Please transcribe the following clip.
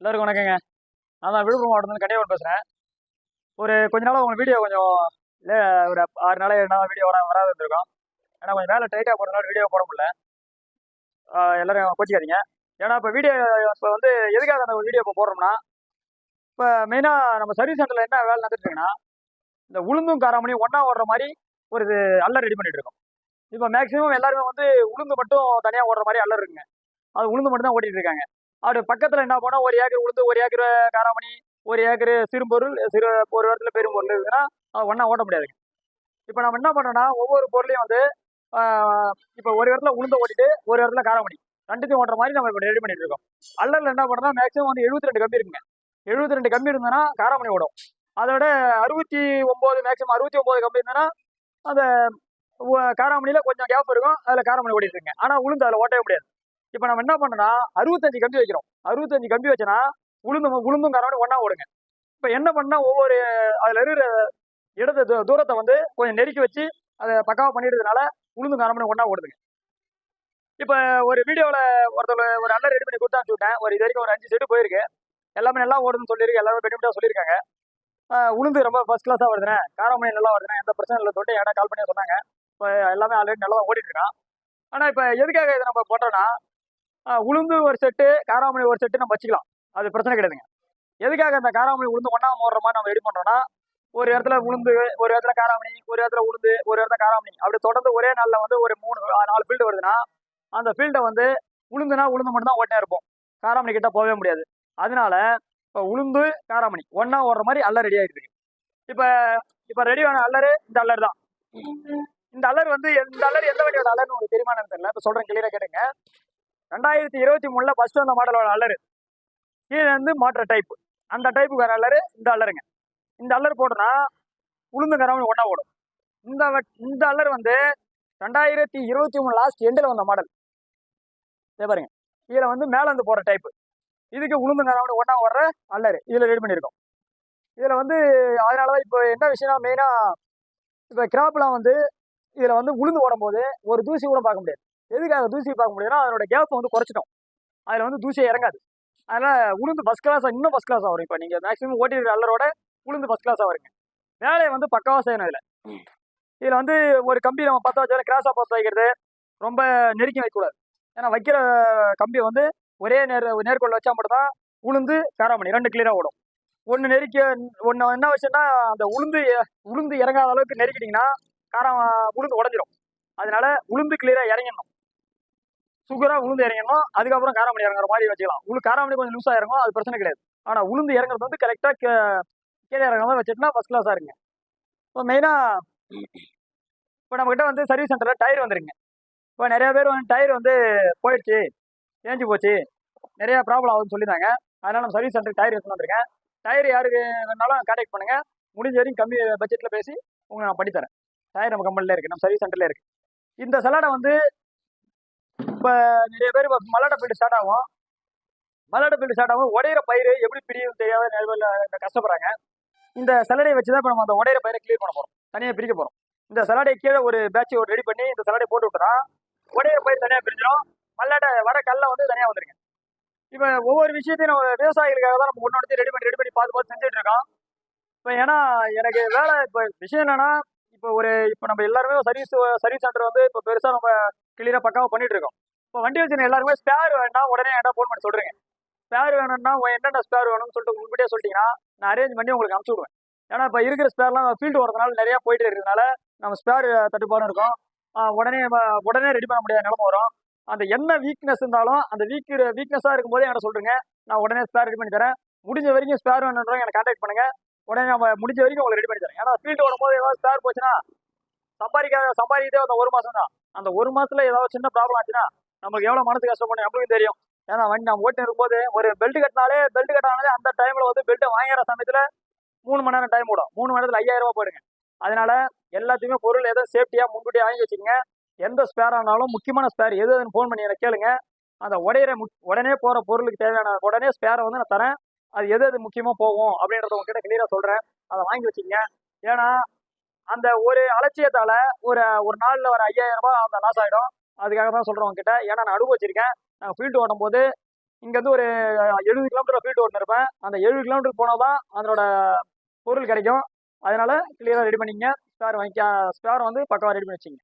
எல்லாருக்கும் வணக்கங்க. நான் தான் விழுப்புரம் மாவட்டத்தில் கன்னியாகுமரி பேசுகிறேன் ஒரு கொஞ்ச நாளாக உங்கள் வீடியோ கொஞ்சம் இல்லை ஒரு ஆறு நாளாக நாள் வீடியோ வர வராது இருந்திருக்கோம். ஏன்னா கொஞ்சம் வேலை டைட்டாக போடுறதுனால வீடியோ போட முடியல. எல்லோரும் கோச்சிக்காதீங்க. ஏன்னா இப்போ வீடியோ இப்போ வந்து எதுக்காக அந்த வீடியோ இப்போ போடுறோம்னா இப்போ மெயினாக நம்ம சர்வீஸ் சென்டரில் என்ன வேலை நடந்துட்டுருக்குன்னா இந்த உளுந்தும் காராமணியும் ஒன்றா ஓடுற மாதிரி ஒரு இது அல்லர் ரெடி பண்ணிட்டு இருக்கோம். இப்போ மேக்ஸிமம் எல்லாருமே வந்து உளுந்து மட்டும் தனியாக ஓடுற மாதிரி அல்லர் இருக்குங்க. அது உளுந்து மட்டும் தான் ஓட்டிகிட்டு இருக்காங்க. அப்படி பக்கத்தில் என்ன போனால் ஒரு ஏக்கர் உளுந்து ஒரு ஏக்கர் காராமணி ஒரு ஏக்கர் சிறுபொருள் சிறு ஒரு இடத்துல பெரும்பொருள் இருக்குன்னா அது ஒன்றா ஓட்ட முடியாதுங்க இப்போ நம்ம என்ன பண்ணோம்னா ஒவ்வொரு பொருளையும் வந்து இப்போ ஒரு இடத்துல உளுந்த ஓட்டிட்டு ஒரு இடத்துல காராமணி. ரெண்டுத்தையும் ஓட்டுற மாதிரி நம்ம இப்போ ரெடி பண்ணிட்டு இருக்கோம். அல்லரில் என்ன பண்ணோம்னா மேக்ஸிமம் வந்து எழுபத்தி ரெண்டு கம்பி இருக்குங்க. எழுபத்தி ரெண்டு கம்பி இருந்ததுன்னா காராமணி ஓடும். அதோட அறுபத்தி ஒம்பது மேக்ஸிமம் அறுபத்தி ஒம்பது கம்பி இருந்ததுன்னா அந்த காராமணியில் கொஞ்சம் கேப் இருக்கும் அதில் காராமணி ஓடிட்டு இருக்குங்க. ஆனால் உளுந்து அதில் ஓட்டவே முடியாது. இப்போ நம்ம என்ன பண்ணோம்னா அறுபத்தஞ்சு கம்பி வைக்கிறோம். அறுபத்தஞ்சு கம்பி வச்சோன்னா உளுந்து உளுந்தும் காராமணி ஒன்றா ஓடுங்க இப்போ என்ன பண்ணா ஒவ்வொரு அதில் இருக்கிற இடத்த தூ- தூரத்தை வந்து கொஞ்சம் நெருக்கி வச்சு அதை பக்காவாக பண்ணிடுறதுனால உளுந்தும் காராமணி ஒன்றா ஓடுதுங்க இப்போ ஒரு வீடியோவில் ஒருத்தர் ஒரு அல்ல ரெடி பண்ணி கொடுத்து அனுப்பிச்சு விட்டேன் ஒரு இது வரைக்கும் ஒரு அஞ்சு செட்டு போயிருக்கு. எல்லாமே நல்லா ஓடுதுன்னு சொல்லியிருக்கு. எல்லாமே பெனிஃபிட்டாக சொல்லியிருக்காங்க. உளுந்து ரொம்ப ஃபர்ஸ்ட் கிளாஸாக வருதுண்ணே. காரமணி நல்லா வருதுனே எந்த பிரச்சனை இல்லை. சொல்லிட்டு என்கிட்ட கால் பண்ணி சொன்னாங்க. இப்போ எல்லாமே ஆல்ரெடி நல்லா தான் ஓடிட்டு இருக்கான் ஆனால் இப்போ எதுக்காக இதை நம்ம போட்டோம்னா உளுந்து ஒரு செட்டு காராமணி ஒரு செட்டு நம்ம வச்சுக்கலாம். அது பிரச்சனை கிடையாதுங்க. எதுக்காக அந்த காராமணி உளுந்து ஒன்றா ஓடுற மாதிரி நம்ம ரெடி பண்ணுறோம்னா ஒரு இடத்துல உளுந்து ஒரு இடத்துல காராமணி ஒரு இடத்துல உளுந்து ஒரு இடத்துல காராமணி அப்படி தொடர்ந்து ஒரே நாளில் வந்து ஒரு மூணு நாலு ஃபீல்டு வருதுன்னா அந்த ஃபீல்டை வந்து உளுந்துனா உளுந்து மட்டும்தான் தான் இருப்போம். காராமணி கிட்ட போகவே முடியாது. அதனால இப்போ உளுந்து காராமணி ஒன்றா ஓடுற மாதிரி அல்ல ரெடி ஆகிருக்கு இப்போ இப்போ ரெடி ஆன அல்லரு இந்த அல்லர் தான். இந்த அல்லர் வந்து இந்த அல்லர் எந்த வழியோட அல்லர்னு உங்களுக்கு தெரியுமானு தெரியல. இப்போ சொல்கிறேன் கிளியராக கேட்டுங்க. ரெண்டாயிரத்தி இருபத்தி மூணுல ஃபர்ஸ்ட் அந்த மாடலோட அல்லரு கீழே இருந்து மாற்ற டைப் அந்த டைப்பு வேறு அலரு இந்த அல்லருங்க இந்த அல்லர் போட்டோன்னா உளுந்து கராமணி ஒன்றா ஓடும் இந்த இந்த அல்லர் வந்து ரெண்டாயிரத்தி இருபத்தி மூணு லாஸ்ட் எண்டில் வந்த மாடல் இதே பாருங்க. கீழே வந்து மேலே வந்து போகிற டைப்பு இதுக்கு உளுந்து கராமணி ஒன்றா ஓடுற அல்லர் இதில் ரெடி பண்ணியிருக்கோம். இதில் வந்து அதனால தான் இப்போ என்ன விஷயம்னா மெயினாக இப்போ கிராப்லாம் வந்து இதில் வந்து உளுந்து ஓடும்போது ஒரு தூசி கூட பார்க்க முடியாது. எதுக்காக தூசியை பார்க்க முடியும்னா அதனோட கேப்பை வந்து குறைச்சிட்டோம். அதில் வந்து தூசியை இறங்காது. அதனால் உளுந்து ஃபஸ்ட் கிளாஸாக இன்னும் ஃபஸ்ட் கிளாஸாக வரும். இப்போ நீங்கள் மேக்ஸிமம் ஓட்டிருக்கிற அல்லரோட உளுந்து ஃபஸ்ட் கிளாஸாக வருங்க. வேலையை வந்து பக்காவாக செய்யணும் இதில் இதில் வந்து ஒரு கம்பி நம்ம பற்ற வச்சாலும் கிராஸாக பற்ற வைக்கிறது ரொம்ப நெருக்கி வைக்கக்கூடாது. ஏன்னா வைக்கிற கம்பி வந்து ஒரே நேர் நேர்கொள்ள வச்சா மட்டும் தான் உளுந்து காராமணி ரெண்டு கிளியராக ஓடும். ஒன்று நெருக்க ஒன்று என்ன வச்சுன்னா அந்த உளுந்து உளுந்து இறங்காத அளவுக்கு நெருக்கிட்டிங்கன்னா காரம் உளுந்து உடஞ்சிரும். அதனால உளுந்து கிளியராக இறங்கிடணும். சுகராக உளுந்து இறங்கணும். அதுக்கப்புறம் காராமணி இறங்குற மாதிரி வச்சுக்கலாம். உளுந்து காராமணி கொஞ்சம் லூஸாக இறங்கும் அது பிரச்சனை கிடையாது. ஆனால் உளுந்து இறங்குறது வந்து கரெக்டாக கீழே இறங்குற மாதிரி வச்சுட்டுனா ஃபஸ்ட் கிளாஸாக இருங்க. இப்போ மெயினாக இப்போ நம்மக்கிட்ட வந்து சர்வீஸ் சென்டரில் டயர் வந்துருங்க. இப்போ நிறையா பேர் வந்து டயர் வந்து போயிடுச்சு தேஞ்சு போச்சு. நிறையா ப்ராப்ளம் ஆகுதுன்னு சொல்லியிருந்தாங்க. அதனால் நம்ம சர்வீஸ் சென்டருக்கு டயர் எடுத்துன்னு வந்திருக்கேன். டயர் யாருக்கு வேணாலும் கான்டாக்ட் பண்ணுங்கள் முடிஞ்ச வரைக்கும் கம்மி பட்ஜெட்டில் பேசி உங்களுக்கு நான் பண்ணித்தரேன் டயர் நம்ம கம்பெனியில் இருக்குது நம்ம சர்வீஸ் சென்டரில் இருக்குது இந்த சலாடை வந்து இப்போ நிறைய பேர் இப்போ மல்லாட்டை பீல்டு ஸ்டார்ட் ஆகும். மல்லாட்டை பீல்டு ஸ்டார்ட் ஆகும். உடையிற பயிர் எப்படி பிரியும் தெரியாத நிலவில் கஷ்டப்படுறாங்க. இந்த சலடையை வச்சு தான் இப்போ நம்ம அந்த உடையிற பயிரை கிளியர் பண்ண போகிறோம் தனியாக பிரிக்க போகிறோம் இந்த சலாடை கீழே ஒரு பேட்ச் ஒரு ரெடி பண்ணி இந்த சலாடை போட்டு விட்டுறோம். உடையிற பயிர் தனியாக பிரிஞ்சிடும் மல்லாட்டை வர கல்ல வந்து தனியாக வந்துருங்க. இப்போ ஒவ்வொரு விஷயத்தையும் நம்ம விவசாயிகளுக்காக தான் நம்ம ஒன்று ரெடி பண்ணி ரெடி பண்ணி பார்த்து பார்த்து செஞ்சுட்டு இருக்கோம். இப்போ ஏன்னா எனக்கு வேலை இப்போ விஷயம் என்னன்னா இப்போ ஒரு இப்போ நம்ம எல்லாருமே சர்வீஸ் சர்வீஸ் சென்டர் வந்து இப்போ பெருசாக நம்ம கிளியராக பக்காவாக பண்ணிட்டு இருக்கோம். இப்போ வண்டி வச்சுருக்க எல்லாருமே ஸ்பேர் வேணா உடனே என்ன ஃபோன் பண்ணி சொல்கிறீங்க ஸ்பேர் வேணும்னா என்னென்ன ஸ்பேர் வேணும்னு சொல்லிட்டு முன்கூட்டியே சொல்லிட்டீங்கன்னா நான் அரேஞ்ச் பண்ணி உங்களுக்கு அனுப்பிச்சு விடுவேன். ஏன்னா இப்போ இருக்கிற ஸ்பேர்லாம் ஃபீல்டு வரதுனால நிறையா போயிட்டு இருக்கிறதுனால நம்ம ஸ்பேர் தட்டுப்பாடும் இருக்கும். உடனே உடனே ரெடி பண்ண முடியாத நிலம வரும். அந்த என்ன வீக்னஸ் இருந்தாலும் அந்த வீக் வீக்னஸாக இருக்கும்போதே என்கிட்ட சொல்லுங்க நான் உடனே ஸ்பேர் ரெடி பண்ணி தரேன். முடிஞ்ச வரைக்கும் ஸ்பேர் வேணுன்றவங்க எனக்கு கான்டாக்ட் பண்ணுங்க. உடனே நம்ம முடிஞ்ச வரைக்கும் உங்களுக்கு ரெடி பண்ணி தரேன். ஏன்னா ஃபீல்டு வரும்போது ஏதாவது ஸ்பேர் போச்சுன்னா சம்பாதிக்காத சம்பாதிக்கிட்டே அந்த ஒரு மாதம் தான் அந்த ஒரு மாதத்தில் ஏதாவது சின்ன ப்ராப்ளம் ஆச்சுன்னா நமக்கு எவ்வளவு மனசு கஷ்டப்படும் நம்மளுக்கும் தெரியும். ஏன்னா வண்டி நம்ம ஓட்டி இருக்கும்போது ஒரு பெல்ட் கட்டினாலே பெல்ட் கட்டினாலே அந்த டைம்ல வந்து பெல்ட்டை வாங்குற சமயத்துல மூணு மணி நேரம் டைம் விடும் மூணு மணி நேரத்துல ஐயாயிரம் ரூபாய் போயிடுங்க அதனால எல்லாத்தையுமே பொருள் எதோ சேஃப்டியா முன்கூட்டியே வாங்கி வச்சுக்கோங்க. எந்த ஸ்பேர் ஆனாலும் முக்கியமான ஸ்பேர் எது ஃபோன் பண்ணி எனக்கு கேளுங்க. அந்த உடையிற உடனே போற பொருளுக்கு தேவையான உடனே ஸ்பேரை வந்து நான் தரேன். அது எது எது முக்கியமா போகும் அப்படின்றத உங்ககிட்ட கிளியரா சொல்றேன். அதை வாங்கி வச்சுக்கங்க. ஏன்னா அந்த ஒரு அலட்சியத்தால ஒரு ஒரு நாள்ல ஒரு ஐயாயிரம் ரூபாய் அந்த லாஸ் ஆயிடும். அதுக்காக தான் சொல்கிறேன் உங்ககிட்ட ஏன்னா நான் அனுபவிச்சிருக்கேன் நாங்கள் ஃபீல்டு ஓடும்போது இங்கேருந்து ஒரு எழுபது கிலோமீட்டர் ஃபீல்டு ஓட்டு இருப்பேன் அந்த எழுபது கிலோமீட்டர் போனால் தான் அதனோட பொருள் கிடைக்கும். அதனால் கிளியராக ரெடி பண்ணிக்கங்க. ஸ்பேர் வாங்கிக்க ஸ்பேர் வந்து பக்காவாக ரெடி பண்ணி வச்சுங்க